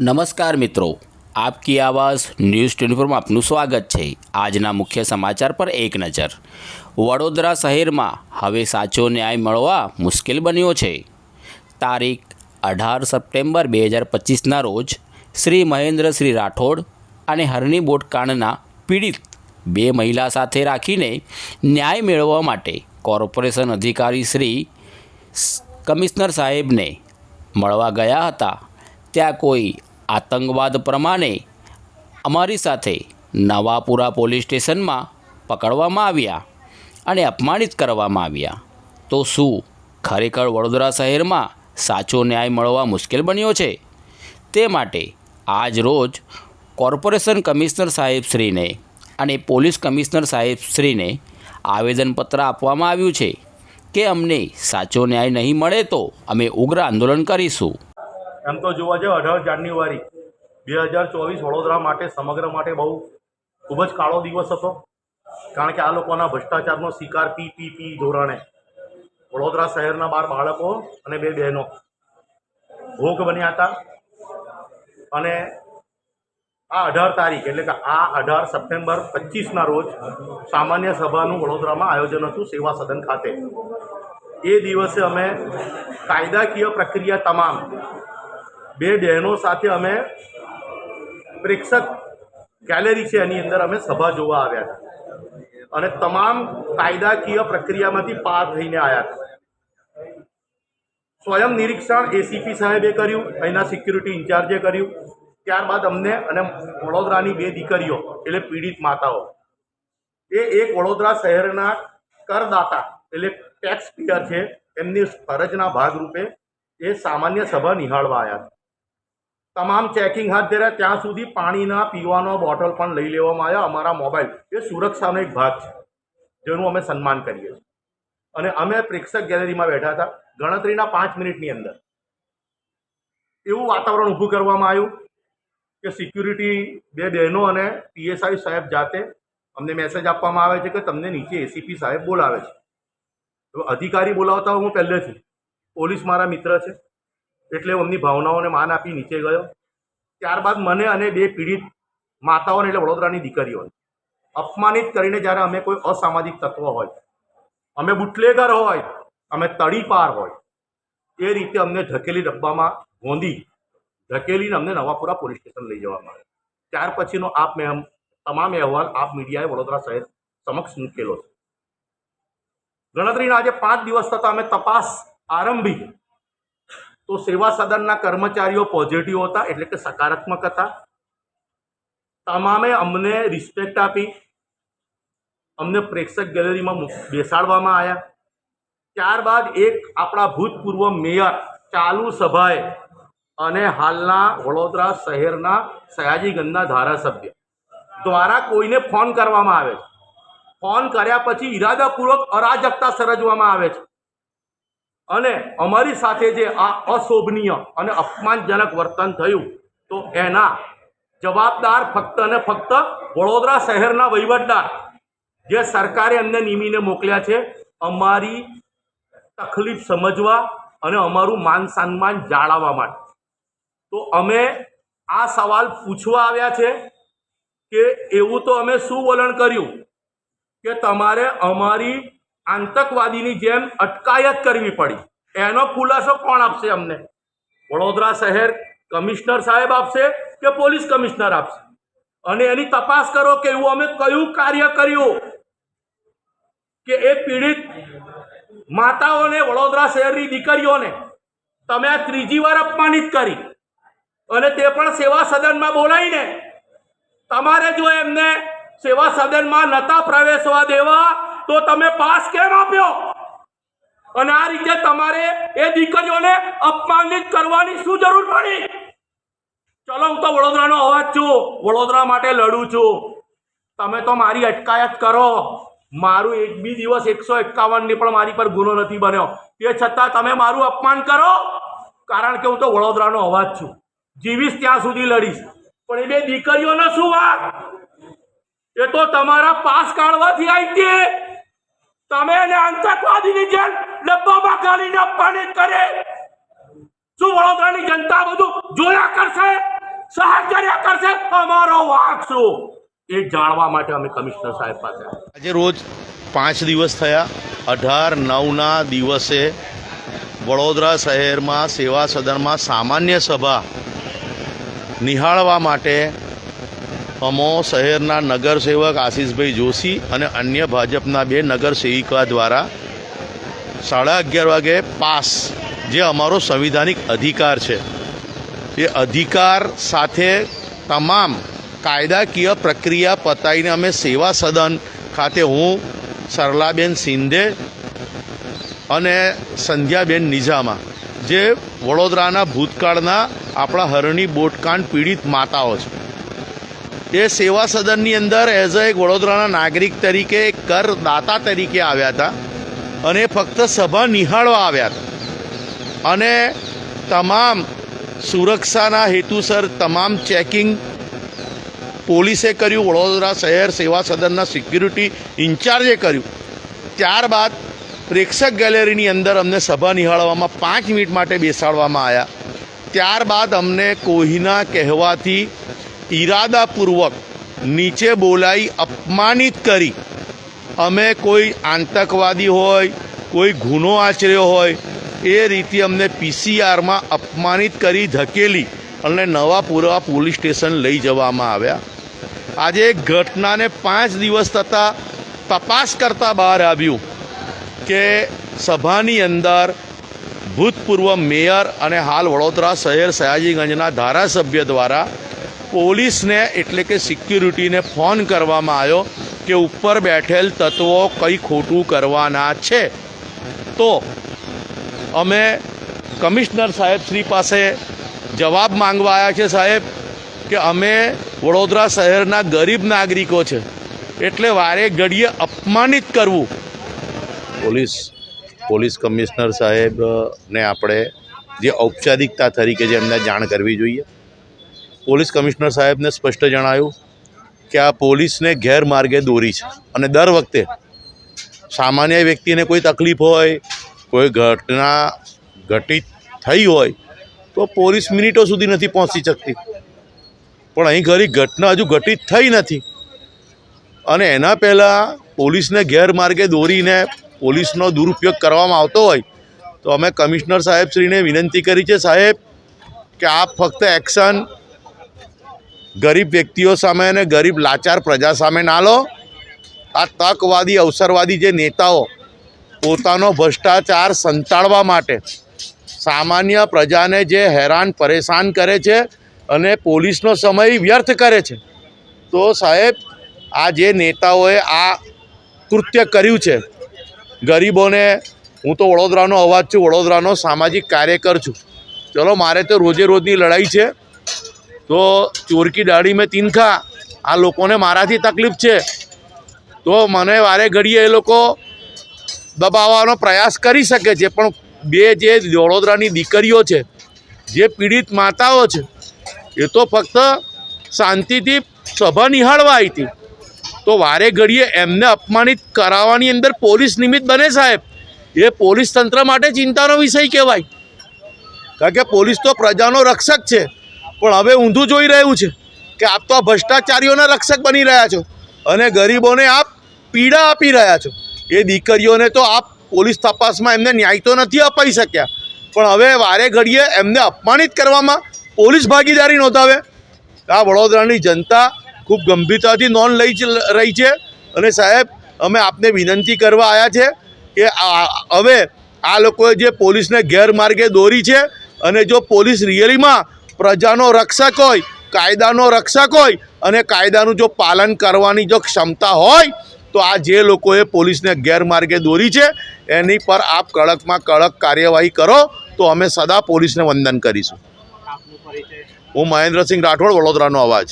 નમસ્કાર મિત્રો. આપકી આવાઝ ન્યૂઝ ટ્વેન્ટીફોરમાં આપનું સ્વાગત છે. આજના મુખ્ય સમાચાર પર એક નજર. વડોદરા શહેરમાં હવે સાચો ન્યાય મળવા મુશ્કેલ બન્યો છે. તારીખ અઢાર સપ્ટેમ્બર બે હજાર પચીસના રોજ શ્રી મહેન્દ્ર શ્રી રાઠોડ અને હરણી બોટકાંડના પીડિત બે મહિલા સાથે રાખીને ન્યાય મેળવવા માટે કોર્પોરેશન અધિકારી શ્રી કમિશનર સાહેબને મળવા ગયા હતા. ત્યાં કોઈ આતંકવાદ પ્રમાણે અમારી સાથે નવાપુરા પોલીસ સ્ટેશનમાં પકડવામાં આવ્યા અને અપમાનિત કરવામાં આવ્યા. તો શું ખરેખર વડોદરા શહેરમાં સાચો ન્યાય મળવા મુશ્કેલ બન્યો છે? તે માટે આજ રોજ કોર્પોરેશન કમિશનર સાહેબશ્રીને અને પોલીસ કમિશનર સાહેબશ્રીને આવેદનપત્ર આપવામાં આવ્યું છે કે અમને સાચો ન્યાય નહીં મળે તો અમે ઉગ્ર આંદોલન કરીશું. એમ તો જોવા જાવ અઢાર જાન્યુઆરી, બે હજાર ચોવીસ વડોદરા માટે સમગ્ર માટે બહુ ખૂબ જ કાળો દિવસ હતો. કારણ કે આ લોકોના ભ્રષ્ટાચારનો શિકાર પી પી પી ધોરણે વડોદરા શહેરના બાર બાળકો અને બે બહેનો ભોગ બન્યા હતા. અને આ અઢાર તારીખ એટલે કે આ અઢાર સપ્ટેમ્બર પચીસના રોજ સામાન્ય સભાનું વડોદરામાં આયોજન હતું સેવા સદન ખાતે. એ દિવસે અમે કાયદાકીય પ્રક્રિયા તમામ બે બહેનો સાથે અમે પ્રેક્ષક ગેલેરી છે એની અંદર અમે સભા જોવા આવ્યા હતા અને તમામ કાયદાકીય પ્રક્રિયામાંથી પાર થઈને આવ્યા હતા સ્વયં નિરીક્ષણ એસીપી સાહેબે કર્યું, અહીંના સિક્યુરિટી ઇન્ચાર્જે કર્યું. ત્યારબાદ અમને અને વડોદરાની બે દીકરીઓ, એટલે પીડિત માતાઓ, એ એક વડોદરા શહેરના કરદાતા, એટલે ટેક્સ પેયર છે, એમની ફરજના ભાગરૂપે એ સામાન્ય સભા નિહાળવા આવ્યા તમામ ચેકિંગ હાથ ધર્યા. ત્યાં સુધી પાણીના પીવાનો બોટલ પણ લઈ લેવામાં આવ્યા. અમારા મોબાઈલ એ સુરક્ષાનો એક ભાગ છે, જેનું અમે સન્માન કરીએ છીએ. અને અમે પ્રેક્ષક ગેલેરીમાં બેઠા હતા, ગણતરીના પાંચ મિનિટની અંદર. એવું વાતાવરણ ઊભું કરવામાં આવ્યું કે સિક્યુરિટી બે બહેનો અને પીએસઆઈ સાહેબ જાતે અમને મેસેજ આપવામાં આવે છે કે તમને નીચે એસીપી સાહેબ બોલાવે છે. તો અધિકારી બોલાવતા હું પહેલેથી. પોલીસ મારા મિત્ર છે. એટલે એમની ભાવનાઓને માન આપી નીચે ગયો. ત્યારબાદ મને અને બે પીડિત માતાઓને એટલે વડોદરાની દીકરીઓને અપમાનિત કરીને જ્યારે અમે કોઈ અસામાજિક તત્વ હોય, અમે બુટલેગર હોય, અમે તડીપાર હોય, એ રીતે અમને ધકેલી ડબ્બામાં ગોંધી ધકેલીને અમને નવાપુરા પોલીસ સ્ટેશન લઈ જવામાં આવે ત્યાર પછીનો આપ મેં તમામ અહેવાલ આપ મીડિયાએ વડોદરા શહેર સમક્ષ મૂકેલો છે. ગણતરીના આજે પાંચ દિવસ થતાં અમે તપાસ આરંભી તો સેવા સદનના કર્મચારીઓ પોઝિટિવ હતા, એટલે કે સકારાત્મક હતા. તમામે અમને રિસ્પેક્ટ આપી. અમને પ્રેક્ષક ગેલેરીમાં બેસાડવામાં આવ્યા ત્યારબાદ એક આપણા ભૂતપૂર્વ મેયર ચાલુ સભાએ અને હાલના વડોદરા શહેરના સયાજીગંજના ધારાસભ્ય દ્વારા કોઈને ફોન કરવામાં આવે છે. ફોન કર્યા પછી ઈરાદાપૂર્વક અરાજકતા સર્જવામાં આવે છે. અને અમારી સાથે જે આ અશોભનીય અને અપમાનજનક વર્તન થયું, તો એના જવાબદાર ફક્ત અને ફક્ત વડોદરા શહેરના વહીવટદાર, જે સરકારે અમને નિમીને મોકલ્યા છે, અમારી તકલીફ સમજવા અને અમારું માન સન્માન જાળવવા માટે. તો અમે આ સવાલ પૂછવા આવ્યા છે કે એવું તો અમે શું વલણ કર્યું? કે તમારે અમારી આતંકવાદીની જેમ અટકાયત કરવી પડી. એનો ખુલાસો કોણ આપશે અમને? વડોદરા શહેર કમિશનર સાહેબ આપશે કે પોલીસ કમિશનર આપશે? અને એની તપાસ કરો કે એવું અમે કયું કાર્ય કર્યું? કે એ પીડિત માતાઓને વડોદરા શહેરની દીકરીઓને તમે આ ત્રીજી વાર અપમાનિત કરી અને તે પણ સેવા સદનમાં બોલાવીને. તમારે જો એમને સેવા સદનમાં નતા પ્રવેશવા દેવા તો તમે પાસ કેમ આપ્યો? અને આ રીતે તમારે એ દીકરીઓને અપમાનિત કરવાની શું જરૂર પડી? ચલો, હું તો વડોદરાનો અવાજ છું. વડોદરા માટે લડું છું. તમે તો મારી અટકાયત કરો. મારું એક બી દિવસ એકસો એકાવનની પણ મારી પર ગુનો નથી બન્યો. તે છતાં તમે મારું અપમાન કરો. કારણ કે હું તો વડોદરાનો અવાજ છું. જીવીશ ત્યાં સુધી લડીશ. પણ એ બે દીકરીઓનો શું વાત? એ તો તમારા પાસ કાઢવાથી આવી હતી તમે એને આતંકવાદીની જેમ ડબ્બામાં ગાલીને અપમાનિત કરે. શું વડોદરાની જનતા બધું જોયા કરશે? સાહચર્ય કરશે? અમારો વાક શું? એ જાણવા માટે અમે કમિશનર સાહેબ પાસે. આજે રોજ પાંચ દિવસ થયા. અઢાર, નવના દિવસે વડોદરા શહેરમાં સેવા સદનમાં સામાન્ય સભા નિહાળવા માટે અમો શહેરના નગરસેવક આશીષભાઈ જોશી અને અન્ય ભાજપના બે નગરસેવિકા દ્વારા સાડા અગિયાર વાગે પાસ, જે અમારો સંવિધાનિક અધિકાર છે. એ અધિકાર સાથે તમામ કાયદાકીય પ્રક્રિયા પતાવીને અમે સેવા સદન ખાતે હું, સરલાબેન શિંદે અને સંધ્યાબેન નિઝામા, જે વડોદરાના ભૂતકાળના આપણા હરણી બોટકાંડ પીડિત માતાઓ છે. એ સેવા સદનની અંદર એઝ અ એક વડોદરાના નાગરિક તરીકે, કરદાતા તરીકે આવ્યા હતા અને ફક્ત સભા નિહાળવા આવ્યા હતા. અને તમામ સુરક્ષાના હેતુસર તમામ ચેકિંગ પોલીસે કર્યું, વડોદરા શહેર સેવા સદનના સિક્યુરિટી ઇન્ચાર્જે કર્યું. ત્યારબાદ પ્રેક્ષક ગેલેરીની અંદર અમને સભા નિહાળવામાં પાંચ મિનિટ માટે બેસાડવામાં આવ્યા. ત્યારબાદ અમને કોહીના કહેવાથી ઈરાદાપૂર્વક નીચે બોલાવી અપમાનિત કરી. અમે કોઈ આતંકવાદી હોય, કોઈ ગુનો આચર્યો હોય, એ રીતે અમને પીસીઆરમાં અપમાનિત કરી ધકેલી અને નવા પુરવા પોલીસ સ્ટેશન લઈ જવામાં આવ્યા. આજે ઘટનાને પાંચ દિવસ થતાં તપાસ કરતાં બહાર આવ્યું કે સભાની અંદર ભૂતપૂર્વ મેયર અને હાલ વડોદરા શહેર સયાજીગંજના ધારાસભ્ય દ્વારા પોલીસને, એટલે કે સિક્યુરિટીને ફોન કરવામાં આવ્યો કે ઉપર બેઠેલ તત્વો કંઈ ખોટું કરવાના છે. તો અમે કમિશનર સાહેબ શ્રી પાસે જવાબ માંગવા આવ્યા છે સાહેબ કે અમે વડોદરા શહેરના ગરીબ નાગરિકો છે. એટલે વારે ઘડીએ અપમાનિત કરવું. પોલીસ પોલીસ કમિશનર સાહેબને આપણે જે ઔપચારિકતા તરીકે જે એમને જાણ કરવી જોઈએ પોલીસ કમિશનર સાહેબને સ્પષ્ટ જણાવ્યું કે આ પોલીસને ગેરમાર્ગે દોરી છે. અને દર વખતે સામાન્ય વ્યક્તિને કોઈ તકલીફ હોય, કોઈ ઘટના ઘટિત થઈ હોય, તો પોલીસ મિનિટો સુધી નથી પહોંચી શકતી. પણ અહીં ઘણી ઘટના હજુ ઘટિત થઈ નથી. અને એના પહેલાં પોલીસને ગેરમાર્ગે દોરીને પોલીસનો દુરુપયોગ કરવામાં આવતો હોય, તો અમે કમિશનર સાહેબશ્રીને વિનંતી કરી છે સાહેબ કે આપ ફક્ત એક્શન ગરીબ વ્યક્તિઓ સામે અને ગરીબ લાચાર પ્રજા સામે ના લો. આ તકવાદી, અવસરવાદી જે નેતાઓ પોતાનો ભ્રષ્ટાચાર સંતાડવા માટે સામાન્ય પ્રજાને જે હેરાન, પરેશાન કરે છે અને પોલીસનો સમય વ્યર્થ કરે છે. તો સાહેબ, આ જે નેતાઓએ આ કૃત્ય કર્યું છે, ગરીબોને હું તો વડોદરાનો અવાજ છું, વડોદરાનો સામાજિક કાર્યકર છું. ચલો, મારે તો રોજે રોજની લડાઈ છે. તો ચોરકી દાઢી મેં તીનખા આ લોકોને મારાથી તકલીફ છે. તો મને વારે ઘડીએ એ લોકો દબાવવાનો પ્રયાસ કરી શકે છે, પણ બે જે વડોદરાની દીકરીઓ છે, જે પીડિત માતાઓ છે, એ તો ફક્ત શાંતિથી સભા નિહાળવા આવી હતી. તો વારે ઘડીએ એમને અપમાનિત કરાવવાની અંદર પોલીસ નિમિત્ત બને સાહેબ. એ પોલીસ તંત્ર માટે ચિંતાનો વિષય કહેવાય. કારણ કે પોલીસ તો પ્રજાનો રક્ષક છે. પણ હવે ઊંધું જોઈ રહ્યું છે કે આપ તો આ ભ્રષ્ટાચારીઓના રક્ષક બની રહ્યા છો અને ગરીબોને આપ પીડા આપી રહ્યા છો. એ દીકરીઓને તો આપ પોલીસ તપાસમાં એમને ન્યાય તો નથી અપાઈ શક્યા. પણ હવે વારે ઘડીએ એમને અપમાનિત કરવામાં પોલીસ ભાગીદારી નોંધાવે. આ વડોદરાની જનતા ખૂબ ગંભીરતાથી નોંધ લઈ રહી છે અને સાહેબ, અમે આપને વિનંતી કરવા આવ્યા છે કે હવે આ લોકોએ જે પોલીસને ગેરમાર્ગે દોરી છે અને જો પોલીસ રિયલીમાં પ્રજાનો રક્ષક હોય કાયદાનો રક્ષક હોય અને કાયદાનું જો પાલન કરવાની જો ક્ષમતા હોય તો આ જે લોકોએ પોલીસને ગેરમાર્ગે દોરી છે એની પર આપ કડકમાં કડક કાર્યવાહી કરો તો અમે સદા પોલીસને વંદન કરીશું. હું મહેન્દ્રસિંહ રાઠોડ વડોદરાનો અવાજ.